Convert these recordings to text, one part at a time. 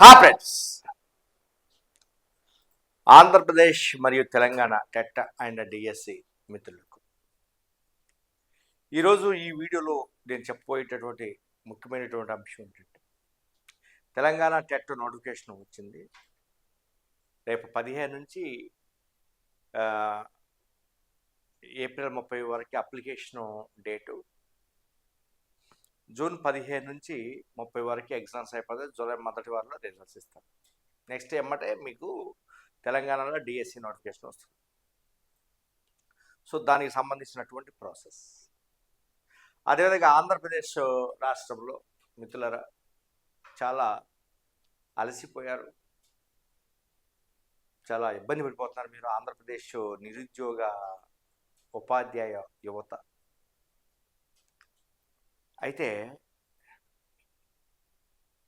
హా ఫ్రెండ్స్. ఆంధ్రప్రదేశ్ మరియు Telangana TET and DSC మిత్రులకు. ఈరోజు ఈ వీడియోలో నేను చెప్పబోయేటటువంటి ముఖ్యమైనటువంటి అంశం ఏంటంటే తెలంగాణ టెట్ నోటిఫికేషన్ వచ్చింది. రేపు పదిహేను నుంచి ఏప్రిల్ ముప్పై వరకు అప్లికేషన్ డేటు జూన్ పదిహేను నుంచి ముప్పై వరకు ఎగ్జామ్స్ అయిపోతాయి. జూలై మొదటి వారంలో రిజల్ట్స్ ఇస్తారు నెక్స్ట్ ఏమంటే మీకు తెలంగాణలో డిఎస్సి నోటిఫికేషన్ వస్తుంది. సో దానికి సంబంధించినటువంటి ప్రాసెస్. అదేవిధంగా ఆంధ్రప్రదేశ్ రాష్ట్రంలో మిత్రులరా చాలా అలసిపోయారు. చాలా ఇబ్బంది పడిపోతున్నారు మీరు. ఆంధ్రప్రదేశ్ నిరుద్యోగ ఉపాధ్యాయ యువత. అయితే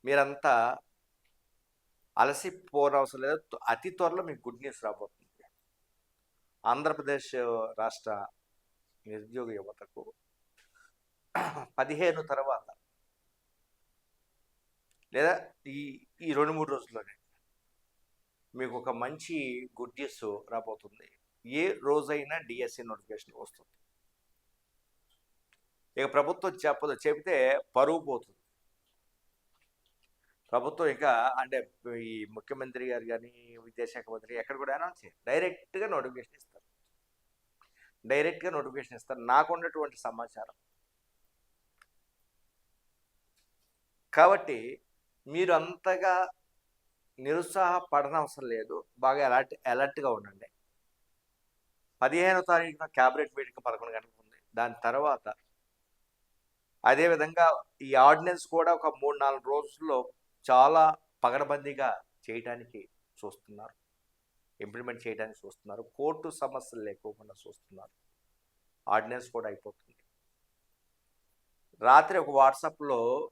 మీరంతా అలసిపోనవసరం లేదు. అతి త్వరలో మీకు గుడ్ న్యూస్ రాబోతుంది. ఆంధ్రప్రదేశ్ రాష్ట్ర నిరుద్యోగ యువతకు పదిహేను తర్వాత లేదా ఈ ఈ రెండు మూడు రోజుల్లోనే మీకు ఒక మంచి గుడ్ న్యూస్ రాబోతుంది. ఏ రోజైనా డిఎస్సి నోటిఫికేషన్ వస్తుంది. ఇక ప్రభుత్వం చెప్పదు చెబితే పరువు పోతుంది. ప్రభుత్వం ఇంకా అంటే ఈ ముఖ్యమంత్రి గారు కానీ విద్యాశాఖ మంత్రి ఎక్కడ కూడా అనౌన్స్ చేయరు. డైరెక్ట్గా నోటిఫికేషన్ ఇస్తారు. డైరెక్ట్గా నోటిఫికేషన్ ఇస్తారు. నాకు ఉన్నటువంటి సమాచారం. కాబట్టి మీరు అంతగా నిరుత్సాహపడనవసరం లేదు. బాగా అలర్ట్ అలర్ట్గా ఉండండి. పదిహేనో తారీఖున క్యాబినెట్ మీటింగ్ పదకొండు గంటలకు ఉంది. దాని తర్వాత అదేవిధంగా ఈ ఆర్డినెన్స్ కూడా ఒక మూడు నాలుగు రోజుల్లో చాలా పగడబందీగా చేయడానికి చూస్తున్నారు. ఇంప్లిమెంట్ చేయడానికి చూస్తున్నారు. కోర్టు సమస్యలు లేకోకుండా చూస్తున్నారు. ఆర్డినెన్స్ కూడా అయిపోతుంది. రాత్రి ఒక వాట్సాప్లో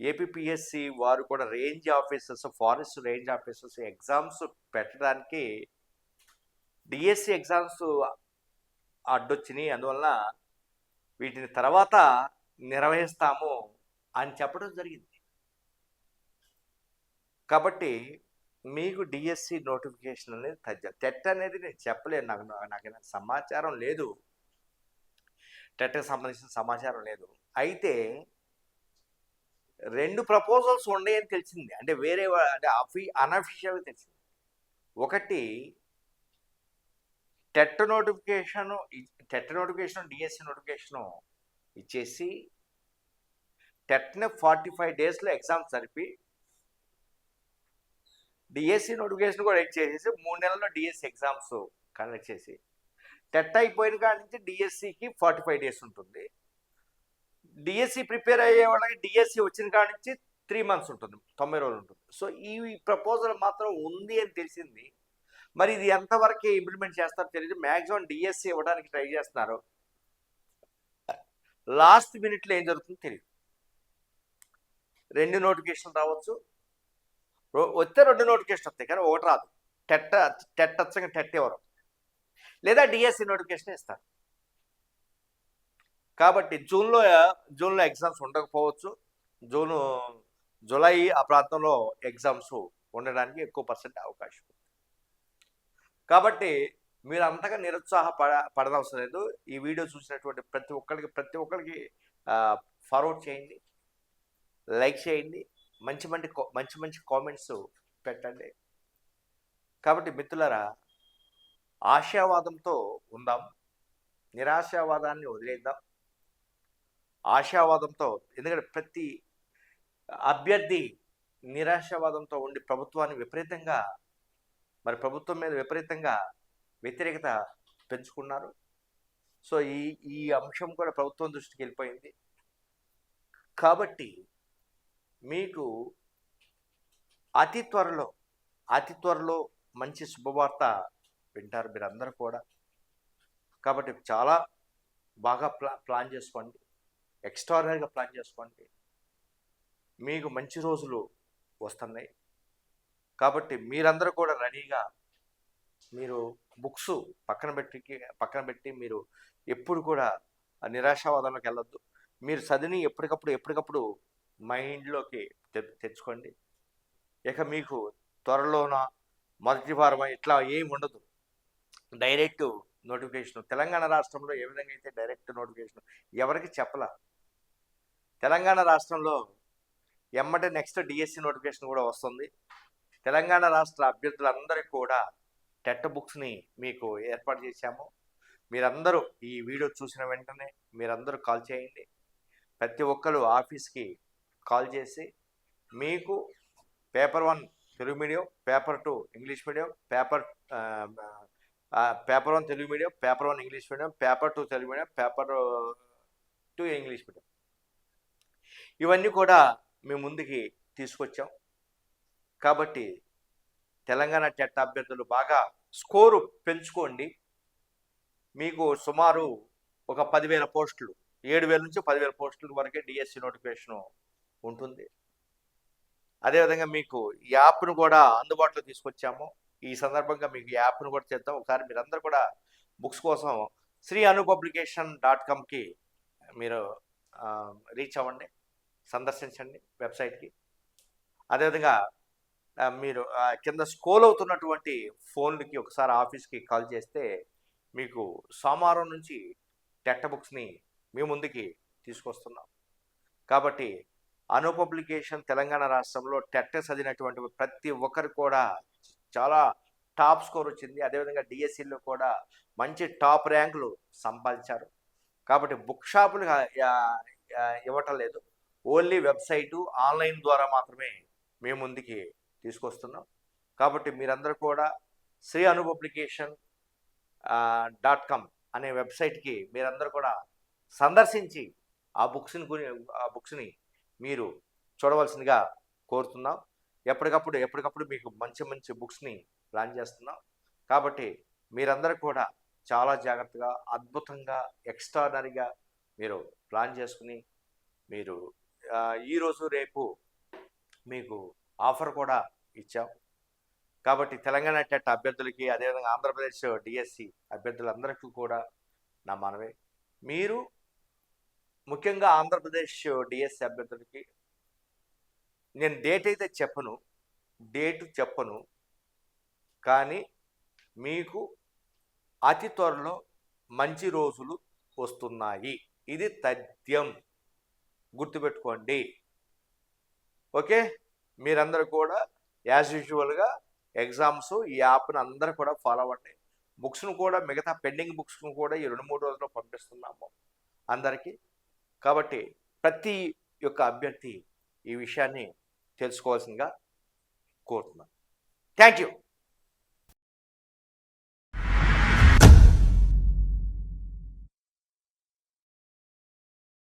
ఏపీఎస్సి వారు కూడా range officers forest range officers exams పెట్టడానికి డిఎస్సి ఎగ్జామ్స్ అడ్డొచ్చినాయి. అందువలన వీటిని తర్వాత నిర్వహిస్తాము అని చెప్పడం జరిగింది. కాబట్టి మీకు డిఎస్సి నోటిఫికేషన్ అనేది తగ్గ టెట్ అనేది నేను చెప్పలేను. నాకు నాకు నాకు సమాచారం లేదు. టెట్కి సంబంధించిన సమాచారం లేదు. అయితే రెండు ప్రపోజల్స్ ఉన్నాయని తెలిసింది. అంటే వేరే అంటే అఫీ అన్అఫీషియల్గా తెలిసింది. ఒకటి TET notification TET notification DSC notification ఇచ్చేసి టెట్ని ఫార్టీ ఫైవ్ డేస్లో ఎగ్జామ్స్ జరిపి డిఎస్సి నోటిఫికేషన్ కూడా ఇచ్చేసేసి మూడు నెలల్లో డిఎస్సి ఎగ్జామ్స్ కండక్ట్ చేసి. టెట్ అయిపోయిన కాడి నుంచి డిఎస్సికి ఫార్టీ ఫైవ్ డేస్ ఉంటుంది. డిఎస్సి ప్రిపేర్ అయ్యే వాళ్ళకి డిఎస్సి వచ్చిన కాడి నుంచి త్రీ మంత్స్ ఉంటుంది తొంభై రోజులు ఉంటుంది. సో ఈ ప్రపోజల్ మాత్రం ఉంది అని తెలిసింది. మరి ఇది ఎంతవరకు ఇంప్లిమెంట్ చేస్తారో తెలియదు. మ్యాక్సిమం డిఎస్సి ఇవ్వడానికి ట్రై చేస్తున్నారు. లాస్ట్ మినిట్లో ఏం జరుగుతుందో తెలియదు రెండు నోటిఫికేషన్ రావచ్చు. వస్తే రెండు నోటిఫికేషన్ వస్తాయి కానీ ఒకటి రాదు. టెట్ట టెట్ వచ్చాక టెట్ ఎవరు? లేదా డిఎస్సి నోటిఫికేషన్ ఇస్తారు. కాబట్టి జూన్లో జూన్లో ఎగ్జామ్స్ ఉండకపోవచ్చు. జూన్ జూలై ఆ ప్రాంతంలో ఎగ్జామ్స్ ఉండడానికి ఎక్కువ పర్సెంట్ అవకాశం ఉంది. కాబట్టి మీరు అంతగా నిరుత్సాహ పడ పడనవసరం లేదు. ఈ వీడియో చూసినటువంటి ప్రతి ఒక్కరికి ప్రతి ఒక్కరికి ఫార్వర్డ్ చేయండి. లైక్ చేయండి. మంచి మంచి మంచి మంచి కామెంట్స్ పెట్టండి. కాబట్టి మిత్రులరా ఆశావాదంతో ఉందాం. నిరాశావాదాన్ని వదిలేద్దాం. ఆశావాదంతో ఎందుకంటే ప్రతి అభ్యర్థి నిరాశావాదంతో ఉండి ప్రభుత్వాన్ని విపరీతంగా మరి ప్రభుత్వం మీద విపరీతంగా వ్యతిరేకత పెంచుకున్నారు. సో ఈ ఈ అంశం కూడా ప్రభుత్వం దృష్టికి వెళ్ళిపోయింది. కాబట్టి మీకు అతి త్వరలో అతి త్వరలో మంచి శుభవార్త వింటారు మీరందరూ కూడా. కాబట్టి చాలా బాగా ప్లా ప్లాన్ చేసుకోండి. ఎక్స్ట్రాడనరీగా ప్లాన్ చేసుకోండి. మీకు మంచి రోజులు వస్తున్నాయి. కాబట్టి మీరందరూ కూడా రెడీగా మీరు బుక్స్ పక్కన పెట్టి పక్కన పెట్టి మీరు ఎప్పుడు కూడా నిరాశావాదంలోకి వెళ్ళొద్దు. మీరు చదివి ఎప్పటికప్పుడు ఎప్పటికప్పుడు మైండ్లోకి తె తెచ్చుకోండి. ఇక మీకు త్వరలోన మొదటి వారం ఇట్లా ఏమి ఉండదు. Direct notification. తెలంగాణ రాష్ట్రంలో ఏ విధంగా అయితే డైరెక్ట్ నోటిఫికేషన్ ఎవరికి చెప్పలా. తెలంగాణ రాష్ట్రంలో ఎమ్మటే నెక్స్ట్ డిఎస్సి నోటిఫికేషన్ కూడా వస్తుంది. తెలంగాణ రాష్ట్ర అభ్యర్థులందరికీ కూడా టెట్ బుక్స్ని మీకు ఏర్పాటు చేశాము. మీరందరూ ఈ వీడియో చూసిన వెంటనే మీరందరూ కాల్ చేయండి. ప్రతి ఒక్కరు ఆఫీస్కి కాల్ చేసి మీకు paper one Telugu medium paper two English medium paper paper one Telugu medium paper one English medium paper two Telugu medium paper two English medium. ఇవన్నీ కూడా మేము ముందుకి తీసుకొచ్చాం. కాబట్టి తెలంగాణ టెట్ అభ్యర్థులు బాగా స్కోరు పెంచుకోండి. మీకు సుమారు ఒక పదివేల పోస్టులు ఏడు వేల నుంచి పదివేల పోస్టుల వరకే డిఎస్సి నోటిఫికేషన్ ఉంటుంది. అదేవిధంగా మీకు యాప్ను కూడా అందుబాటులో తీసుకొచ్చాము. ఈ సందర్భంగా మీకు ఈ యాప్ను కూడా చేద్దాం. ఒకసారి మీరందరూ కూడా బుక్స్ కోసం శ్రీ అను పబ్లికేషన్ డాట్ కామ్కి మీరు రీచ్ అవ్వండి. సందర్శించండి వెబ్సైట్కి. అదేవిధంగా మీరు కింద స్కోల్ అవుతున్నటువంటి ఫోన్లకి ఒకసారి ఆఫీస్కి కాల్ చేస్తే మీకు సోమవారం నుంచి టెట్ట బుక్స్ని మీ ముందుకి తీసుకొస్తున్నాం. కాబట్టి అను పబ్లికేషన్ తెలంగాణ రాష్ట్రంలో టెట్ట చదివినటువంటి ప్రతి ఒక్కరు కూడా చాలా టాప్ స్కోర్ వచ్చింది. అదేవిధంగా డిఎస్సిలో కూడా మంచి టాప్ ర్యాంకులు సంపాదించారు. కాబట్టి బుక్ షాపులు ఇవ్వటం లేదు. ఓన్లీ వెబ్సైటు ఆన్లైన్ ద్వారా మాత్రమే మేము ముందుకి తీసుకొస్తున్నాం. కాబట్టి మీరందరూ కూడా Sri Anu publication dot com అనే వెబ్సైట్కి మీరందరూ కూడా సందర్శించి ఆ బుక్స్ని ఆ బుక్స్ని మీరు చూడవలసిందిగా కోరుతున్నాం. ఎప్పటికప్పుడు ఎప్పటికప్పుడు మీకు మంచి మంచి బుక్స్ని ప్లాన్ చేస్తున్నాం. కాబట్టి మీరందరూ కూడా చాలా జాగ్రత్తగా అద్భుతంగా ఎక్స్ట్రాడనరీగా మీరు ప్లాన్ చేసుకుని మీరు ఈరోజు రేపు మీకు ఆఫర్ కూడా ఇచ్చాం. కాబట్టి తెలంగాణ టెట్ అభ్యర్థులకి అదేవిధంగా ఆంధ్రప్రదేశ్ డిఎస్సి అభ్యర్థులందరికీ కూడా నా మనవే. మీరు ముఖ్యంగా ఆంధ్రప్రదేశ్ డిఎస్సి అభ్యర్థులకి నేను డేట్ అయితే చెప్పను డేట్ చెప్పను కానీ మీకు అతి త్వరలో మంచి రోజులు వస్తున్నాయి. ఇది తథ్యం. గుర్తుపెట్టుకోండి. ఓకే? మీరందరూ కూడా యాజ్ యూజువల్గా ఎగ్జామ్స్ ఈ యాప్ను అందరూ కూడా ఫాలో అవ్వండి. బుక్స్ను కూడా మిగతా పెండింగ్ బుక్స్ను కూడా ఈ రెండు మూడు రోజుల్లో పంపిస్తున్నాము అందరికీ. కాబట్టి ప్రతి యొక్క అభ్యర్థి ఈ విషయాన్ని తెలుసుకోవాల్సిందిగా కోరుతున్నాను. Thank you.